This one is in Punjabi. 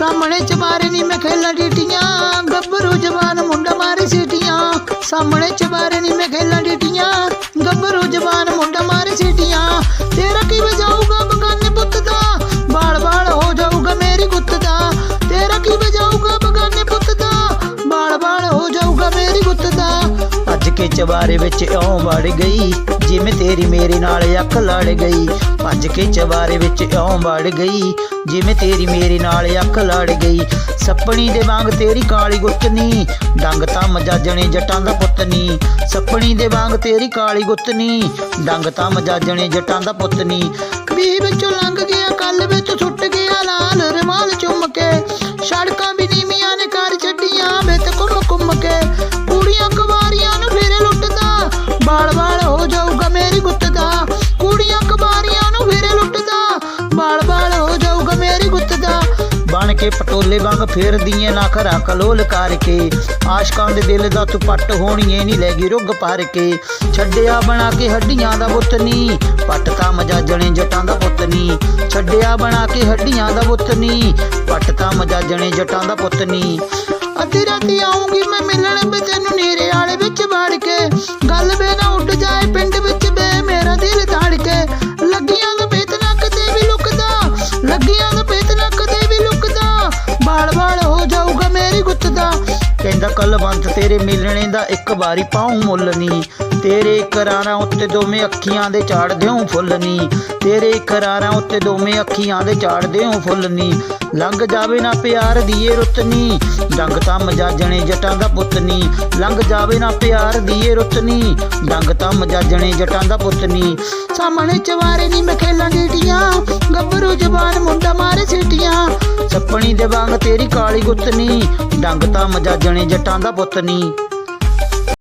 ਸਾਹਮਣੇ ਚਮਾਰੇ ਨੀ ਮੈਂ ਖੇਲਾਂ ਡੀਟੀਆਂ। ਗੱਭਰੂ ਜਵਾਨ ਮੁੰਡਾ ਮਾਰੇ ਸੀਟੀਆਂ। ਸਾਹਮਣੇ ਚਮਾਰੇ ਨੀ ਮੈਂ ਖੇਲਾ ਡੀਟੀਆਂ। ਗੱਭਰੂ ਜਵਾਨ ਮੁੰਡਾ ਮਾਰੇ ਸੀਟੀਆਂ। ਤੇਰਾ ਕੀ ਵਜਾਊਗਾ ਬਗਾਨੇ ਪੁੱਤ ਦਾ? ਬਾਲ ਬਾਲ ਹੋ ਜਾਊਗਾ ਮੇਰੀ ਗੁੱਤ ਦਾ। ਤੇਰਾ ਕੀ ਵਜਾਊਗਾ ਬਗਾਨੇ ਪੁੱਤ ਦਾ? ਬਾਲ ਬਾਲ ਹੋ ਜਾਊਗਾ ਮੇਰੀ ਚਵਾਰੇ ਵਿੱਚ ਇਉਂ ਵੜ ਗਈ। ਜਿਵੇਂ ਤੇਰੀ ਮੇਰੇ ਨਾਲ ਅੱਖ ਲੜ ਗਈ। ਭੱਜ ਕੇ ਚਵਾਰੇ ਵਿੱਚ ਇਉਂ ਵੜ ਗਈ। ਜਿਵੇਂ ਤੇਰੀ ਮੇਰੇ ਨਾਲ ਅੱਖ ਲੜ ਗਈ। ਸੱਪਣੀ ਦੇ ਵਾਂਗ ਤੇਰੀ ਕਾਲੀ ਗੁੱਤਨੀ। ਡੰਗ ਤਾਂ ਮਜਾਜਣੇ ਜਟਾਂ ਦਾ ਪੁੱਤਨੀ ਸੱਪਣੀ ਦੇ ਵਾਂਗ ਤੇਰੀ ਕਾਲੀ ਗੁੱਤਨੀ। ਡੰਗ ਤਾਂ ਮਜਾਜਣੇ ਜਟਾਂ ਦਾ ਪੁੱਤਨੀ ਨੀ। ਵਿੱਚੋਂ ਲੰਘ ਗਿਆ, ਕੱਲ ਵਿੱਚ ਕੇ ਪਟੋਲੇ ਵਾਂਗ ਫੇਰਦੀਆਂ ਨਾ ਖਰਾ ਕਲੋਲ ਕਰਕੇ। ਆਸ਼ਕਾਂ ਦੇ ਦਿਲ ਦਾ ਤੂੰ ਪੱਟ ਹੋਣੀਏ ਨਹੀਂ ਲੈ ਰੁੱਗ ਭਰ ਕੇ। ਛੱਡਿਆ ਬਣਾ ਕੇ ਹੱਡੀਆਂ ਦਾ ਬੁੱਤ ਨੀ, ਪੱਟ ਤਾਂ ਮਜਾਜਣੇ ਜਟਾਂ ਦਾ ਪੁੱਤ ਨੀ। ਛੱਡਿਆ ਬਣਾ ਕੇ ਹੱਡੀਆਂ ਦਾ ਬੁੱਤ ਨੀ, ਪੱਟ ਤਾਂ ਮਜਾਜਣੇ ਜਟਾਂ ਦਾ ਪੁੱਤ ਨੀ। ਅੱਧੀ ਰਾਤੀ ਆਉਂਗੀ ਮੈਂ ਮਿਲਣ ਵੀ ਤੈਨੂੰ ਨੇਰੇ ਵਾਲ ਬਾਲ ਹੋ ਜਾਊਗਾ ਮੇਰੀ ਗੁੱਤ ਦਾ। ਕਹਿੰਦਾ ਕੱਲ ਬੰਦ ਤੇਰੇ ਮਿਲਣੇ ਦਾ ਇੱਕ ਵਾਰੀ ਪਾਉ ਮੁੱਲ ਨੀ। ਤੇਰੇ ਕਰਾਰਾਂ ਉੱਤੇ ਦੋਵੇਂ ਅੱਖੀਆਂ ਦੇ ਝਾੜ ਦਿਉ ਫੁੱਲ ਨੀ। ਤੇਰੇ ਕਰਾਰਾਂ ਉੱਤੇ ਦੋਵੇਂ ਅੱਖੀਆਂ ਦੇ ਝਾੜ ਦਿਉ ਫੁੱਲ ਨੀ। ਲੰਘ ਜਾਵੇ ਨਾ ਪਿਆਰ ਦੀਏ ਰੁੱਤਨੀ ਡੰਗ ਤਾਂ ਮਜਾਜਣੇ ਜਟਾਂ ਦਾ ਪੁੱਤਨੀ ਲੰਘ ਜਾਵੇ ਨਾ ਪਿਆਰ ਦੀਏ ਰੁੱਤਨੀ ਡੰਗ ਤਾਂ ਮਜਾਜਣੇ ਜਟਾਂ ਦਾ ਪੁੱਤਨੀ ਸਾਹਮਣੇ ਚਵਾਰੇ ਨਹੀਂ ਮੈਂ ਖੇਲਾਂ ਡੀਟੀਆਂ ਗੱਭਰੂ ਜਵਾਨ ਮੁੰਡਾ ਮਾਰੇ ਸੀਟੀਆਂ। ਸੱਪਣੀ ਦੇ ਵਾਂਗ ਤੇਰੀ ਕਾਲੀ ਗੁੱਤਨੀ ਡੰਗ ਤਾਂ ਮਜਾਜਣੇ ਜਟਾਂ ਦਾ ਪੁੱਤਨੀ